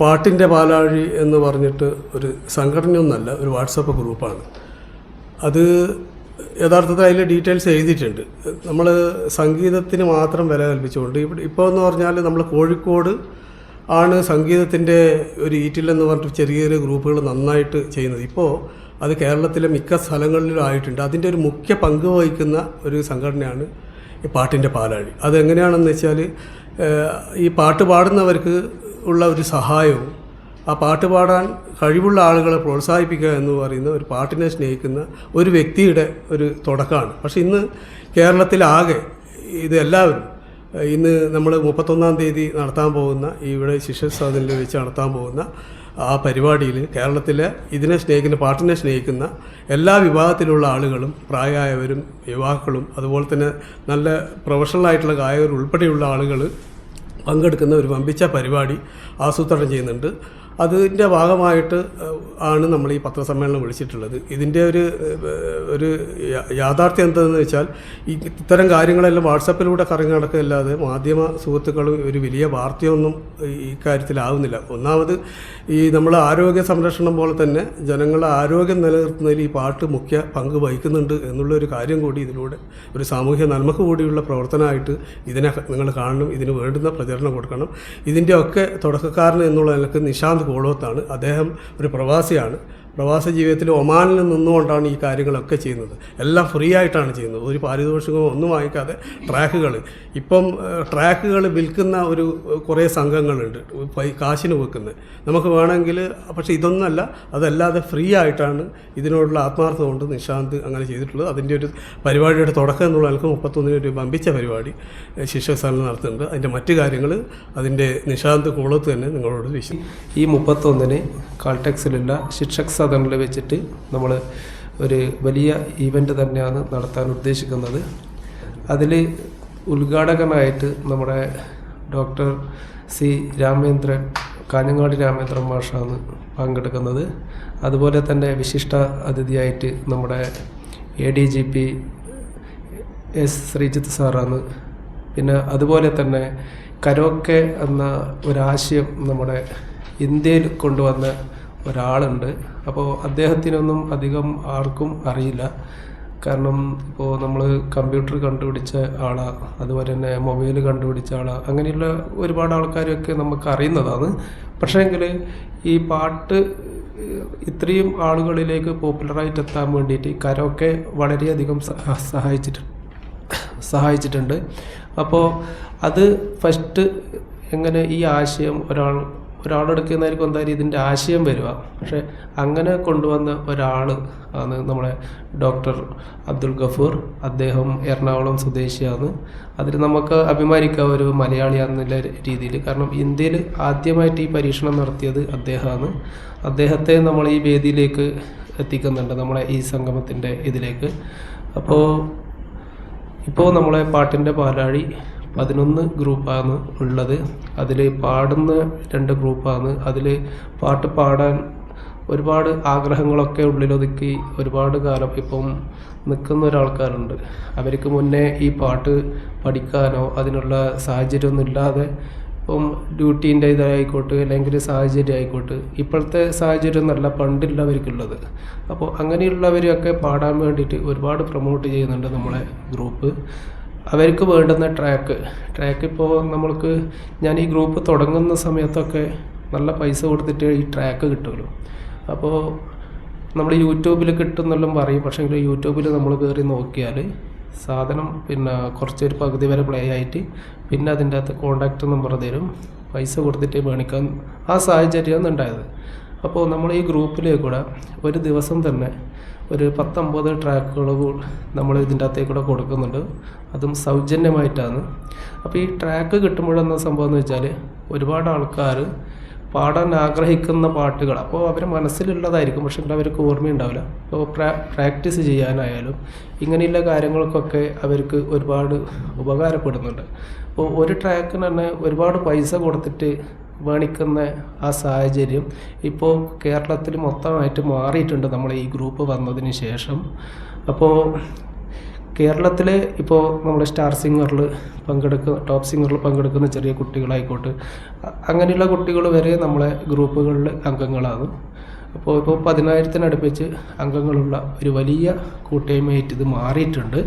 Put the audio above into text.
പാട്ടിന്റെ പാലാഴി എന്ന് പറഞ്ഞിട്ട് ഒരു സംഘടനയൊന്നല്ല ഒരു വാട്സപ്പ് ഗ്രൂപ്പാണ്. അത് യഥാർത്ഥത്തിൽ അതിൽ ഡീറ്റെയിൽസ് എഴുതിയിട്ടുണ്ട്. നമ്മൾ സംഗീതത്തിന് മാത്രം വില കൽപ്പിച്ചുകൊണ്ട് ഇവിടെ ഇപ്പോൾ എന്ന് പറഞ്ഞാൽ നമ്മൾ കോഴിക്കോട് ആണ് സംഗീതത്തിന്റെ ഒരു ഈറ്റിലെന്ന് പറഞ്ഞിട്ട് ചെറിയ ചെറിയ ഗ്രൂപ്പുകൾ നന്നായിട്ട് ചെയ്യുന്നത്. ഇപ്പോൾ അത് കേരളത്തിലെ മിക്ക സ്ഥലങ്ങളിലും ആയിട്ടുണ്ട്. അതിന്റെ ഒരു മുഖ്യ പങ്ക് വഹിക്കുന്ന ഒരു സംഘടനയാണ് ഈ പാട്ടിന്റെ പാലാഴി. അതെങ്ങനെയാണെന്ന് വെച്ചാൽ ഈ പാട്ട് പാടുന്നവർക്ക് ഉള്ള ഒരു സഹായവും ആ പാട്ട് പാടാൻ കഴിവുള്ള ആളുകളെ പ്രോത്സാഹിപ്പിക്കുക എന്ന് പറയുന്ന ഒരു പാട്ടിനെ സ്നേഹിക്കുന്ന ഒരു വ്യക്തിയുടെ ഒരു തുടക്കമാണ്. പക്ഷേ ഇന്ന് കേരളത്തിലാകെ ഇത് എല്ലാവരും ഇന്ന് നമ്മൾ മുപ്പത്തൊന്നാം തീയതി നടത്താൻ പോകുന്ന ഇവിടെ ശിഷ്യസാധനിൽ വെച്ച് നടത്താൻ പോകുന്ന ആ പരിപാടിയിൽ കേരളത്തിലെ ഇതിനെ സ്നേഹിക്കുന്ന പാട്ടിനെ സ്നേഹിക്കുന്ന എല്ലാ വിഭാഗത്തിലുള്ള ആളുകളും പ്രായമായവരും യുവാക്കളും അതുപോലെ തന്നെ നല്ല പ്രൊഫഷണലായിട്ടുള്ള ഗായകർ ഉൾപ്പെടെയുള്ള ആളുകൾ പങ്കെടുക്കുന്ന ഒരു വമ്പിച്ച പരിപാടി ആസൂത്രണം ചെയ്യുന്നുണ്ട്. അതിന്റെ ഭാഗമായിട്ട് ആണ് നമ്മൾ ഈ പത്രസമ്മേളനം വിളിച്ചിട്ടുള്ളത്. ഇതിന്റെ ഒരു ഒരു യാഥാർത്ഥ്യം എന്താണെന്ന് വെച്ചാൽ ഈ ഇത്തരം കാര്യങ്ങളെല്ലാം വാട്സപ്പിലൂടെ കറങ്ങി നടക്കുകയല്ലാതെ മാധ്യമ സുഹൃത്തുക്കളും ഒരു വലിയ വാർത്തയൊന്നും ഈ- കാര്യത്തിലാവുന്നില്ല ഒന്നാമത് ഈ നമ്മൾ ആരോഗ്യ സംരക്ഷണം പോലെ തന്നെ ജനങ്ങളുടെ ആരോഗ്യം നിലനിർത്തുന്നതിൽ ഈ പാട്ട് മുഖ്യ പങ്ക് വഹിക്കുന്നുണ്ട് എന്നുള്ളൊരു കാര്യം കൂടി ഇതിലൂടെ ഒരു സാമൂഹ്യ നന്മക്ക് കൂടിയുള്ള പ്രവർത്തനമായിട്ട് ഇതിനെ നിങ്ങൾ കാണണം ഇതിന് വേണ്ടുന്ന പ്രചരണം കൊടുക്കണം. ഇതിന്റെയൊക്കെ തുടക്കക്കാരൻ എന്നുള്ള നിലയ്ക്ക് നിശാന്ത് കോളോത്താണ്. അദ്ദേഹം ഒരു പ്രവാസിയാണ്. പ്രവാസ ജീവിതത്തിൽ ഒമാനിൽ നിന്നുകൊണ്ടാണ് ഈ കാര്യങ്ങളൊക്കെ ചെയ്യുന്നത്. എല്ലാം ഫ്രീ ആയിട്ടാണ് ചെയ്യുന്നത്. ഒരു പാരിതോഷികമോ ഒന്നും വാങ്ങിക്കാതെ ട്രാക്കുകൾ. ഇപ്പം ട്രാക്കുകൾ വിൽക്കുന്ന ഒരു കുറേ സംഘങ്ങളുണ്ട്. കാശിന് വെക്കുന്നത് നമുക്ക് വേണമെങ്കിൽ പക്ഷേ ഇതൊന്നല്ല അതല്ലാതെ ഫ്രീ ആയിട്ടാണ് ഇതിനോടുള്ള ആത്മാർത്ഥത കൊണ്ട് നിശാന്ത് അങ്ങനെ ചെയ്തിട്ടുള്ളത്. അതിന്റെ ഒരു പരിപാടിയുടെ തുടക്കം എന്നുള്ള നിലയ്ക്ക് മുപ്പത്തൊന്നിന് ഒരു വമ്പിച്ച പരിപാടി ഏഹ്, നടത്തുന്നുണ്ട്. അതിന്റെ മറ്റു കാര്യങ്ങൾ അതിന്റെ നിശാന്ത് കൂളത്ത് തന്നെ നിങ്ങളോട് വിശ്വസിക്കും ഈ മുപ്പത്തൊന്നിന് കാൾടെക്സിലുള്ള ശിക്ഷക് സദനിൽ വെച്ചിട്ട് നമ്മൾ ഒരു വലിയ ഈവന്റ് തന്നെയാണ് നടത്താൻ ഉദ്ദേശിക്കുന്നത്. അതിൽ ഉദ്ഘാടകനായിട്ട് നമ്മുടെ ഡോക്ടർ സി രാമേന്ദ്രൻ കാഞ്ഞങ്ങാട് രാമേന്ദ്രൻ മാഷാണ് പങ്കെടുക്കുന്നത്. അതുപോലെ തന്നെ വിശിഷ്ട അതിഥിയായിട്ട് നമ്മുടെ A D G P S Sreejith സാറാണ്. പിന്നെ അതുപോലെ തന്നെ കരോക്കെ എന്ന ഒരാശയം നമ്മുടെ ഇന്ത്യയിൽ കൊണ്ടുവന്ന ഒരാളുണ്ട്. അപ്പോൾ അദ്ദേഹത്തിനൊന്നും അധികം ആർക്കും അറിയില്ല. കാരണം ഇപ്പോൾ നമ്മൾ കമ്പ്യൂട്ടർ കണ്ടുപിടിച്ച ആളാണ് അതുപോലെ തന്നെ മൊബൈൽ കണ്ടുപിടിച്ച ആളാണ് അങ്ങനെയുള്ള ഒരുപാട് ആൾക്കാരൊക്കെ നമുക്ക് അറിയുന്നതാണ്. പക്ഷേങ്കിൽ ഈ പാട്ട് ഇത്രയും ആളുകളിലേക്ക് പോപ്പുലറായിട്ട് എത്താൻ വേണ്ടിയിട്ട് കരോക്കെ വളരെയധികം സഹായിച്ചിട്ട് സഹായിച്ചിട്ടുണ്ട്. സഹായിച്ചിട്ടുണ്ട് അപ്പോൾ അത് ഫസ്റ്റ് എങ്ങനെ ഈ ആശയം ഒരാൾ ഒരാളെടുക്കുന്നതായിരിക്കും എന്തായാലും ഇതിന്റെ ആശയം വരിക. പക്ഷേ അങ്ങനെ കൊണ്ടുവന്ന ഒരാൾ ആണ് നമ്മളെ ഡോക്ടർ അബ്ദുൽ ഗഫൂർ. അദ്ദേഹം എറണാകുളം സ്വദേശിയാണ്. അതിൽ നമുക്ക് അഭിമാനിക്കാം ഒരു മലയാളിയാണെന്നുള്ള രീതിയിൽ. കാരണം ഇന്ത്യയിൽ ആദ്യമായിട്ട് ഈ പരീക്ഷണം നടത്തിയത് അദ്ദേഹമാണ്. അദ്ദേഹത്തെ നമ്മൾ ഈ വേദിയിലേക്ക് എത്തിക്കുന്നുണ്ട് നമ്മളെ ഈ സംഗമത്തിന്റെ ഇതിലേക്ക്. അപ്പോൾ ഇപ്പോൾ നമ്മളെ പാട്ടിന്റെ പാലാഴി പതിനൊന്ന് ഗ്രൂപ്പാണ് ഉള്ളത്. അതിൽ പാടുന്ന രണ്ട് ഗ്രൂപ്പാണ്. അതിൽ പാട്ട് പാടാൻ ഒരുപാട് ആഗ്രഹങ്ങളൊക്കെ ഉള്ളിലൊതുക്കി ഒരുപാട് കാലം ഇപ്പം നിൽക്കുന്ന ഒരാൾക്കാരുണ്ട്. അവർക്ക് മുന്നേ ഈ പാട്ട് പഠിക്കാനോ അതിനുള്ള സാഹചര്യമൊന്നും ഇല്ലാതെ ഇപ്പം ഡ്യൂട്ടീന്റെ ഇതായിക്കോട്ടെ അല്ലെങ്കിൽ സാഹചര്യം ആയിക്കോട്ടെ ഇപ്പോഴത്തെ സാഹചര്യം നല്ല പണ്ടുള്ളവർക്കുള്ളത്. അപ്പോൾ അങ്ങനെയുള്ളവരെയൊക്കെ പാടാൻ വേണ്ടിയിട്ട് ഒരുപാട് പ്രൊമോട്ട് ചെയ്യുന്നുണ്ട് നമ്മളെ ഗ്രൂപ്പ്. അവർക്ക് വേണ്ടുന്ന ട്രാക്ക് ട്രാക്ക് ഇപ്പോൾ നമ്മൾക്ക് ഞാൻ ഈ ഗ്രൂപ്പ് തുടങ്ങുന്ന സമയത്തൊക്കെ നല്ല പൈസ കൊടുത്തിട്ട് ഈ ട്രാക്ക് കിട്ടുമല്ലോ. അപ്പോൾ നമ്മൾ യൂട്യൂബിൽ കിട്ടുന്നെല്ലാം പറയും. പക്ഷേ യൂട്യൂബിൽ നമ്മൾ കയറി നോക്കിയാൽ സാധനം പിന്നെ കുറച്ചൊരു പകുതി വരെ പ്ലേ ആയിട്ട് പിന്നെ അതിന്റെ അകത്ത് കോണ്ടാക്ട് നമ്പർ തരും. പൈസ കൊടുത്തിട്ട് മേണിക്കാൻ ആ സാഹചര്യമാണ് ഉണ്ടായത്. അപ്പോൾ നമ്മൾ ഈ ഗ്രൂപ്പിലേക്കൂടെ ഒരു ദിവസം തന്നെ ഒരു പത്തൊമ്പത് ട്രാക്കുകൾ നമ്മൾ ഇതിന്റെ അകത്തേക്കൂടെ കൊടുക്കുന്നുണ്ട്. അതും സൗജന്യമായിട്ടാണ്. അപ്പോൾ ഈ ട്രാക്ക് കിട്ടുമ്പോഴെന്ന സംഭവം എന്ന് വെച്ചാൽ ഒരുപാട് ആൾക്കാർ പാടാൻ ആഗ്രഹിക്കുന്ന പാട്ടുകൾ അപ്പോൾ അവരെ മനസ്സിലുള്ളതായിരിക്കും. പക്ഷെ അവർക്ക് ഓർമ്മയുണ്ടാവില്ല. അപ്പോൾ പ്രാ പ്രാക്ടീസ് ചെയ്യാനായാലും ഇങ്ങനെയുള്ള കാര്യങ്ങൾക്കൊക്കെ അവർക്ക് ഒരുപാട് ഉപകാരപ്പെടുന്നുണ്ട്. അപ്പോൾ ഒരു ട്രാക്കിന് തന്നെ ഒരുപാട് പൈസ കൊടുത്തിട്ട് മേണിക്കുന്ന ആ സാഹചര്യം ഇപ്പോൾ കേരളത്തിൽ മൊത്തമായിട്ട് മാറിയിട്ടുണ്ട് നമ്മൾ ഈ ഗ്രൂപ്പ് വന്നതിന് ശേഷം. അപ്പോൾ കേരളത്തിൽ ഇപ്പോൾ നമ്മൾ സ്റ്റാർ സിംഗറിൽ പങ്കെടുക്കുന്ന ടോപ്പ് സിംഗറിൽ പങ്കെടുക്കുന്ന ചെറിയ കുട്ടികളായിക്കോട്ടെ അങ്ങനെയുള്ള കുട്ടികൾ വരെ നമ്മളെ ഗ്രൂപ്പുകളിൽ അംഗങ്ങളാണ്. അപ്പോൾ ഇപ്പോൾ പതിനായിരത്തിനടുപ്പിച്ച് അംഗങ്ങളുള്ള ഒരു വലിയ കൂട്ടായ്മയായിട്ട് ഇത് മാറിയിട്ടുണ്ട്.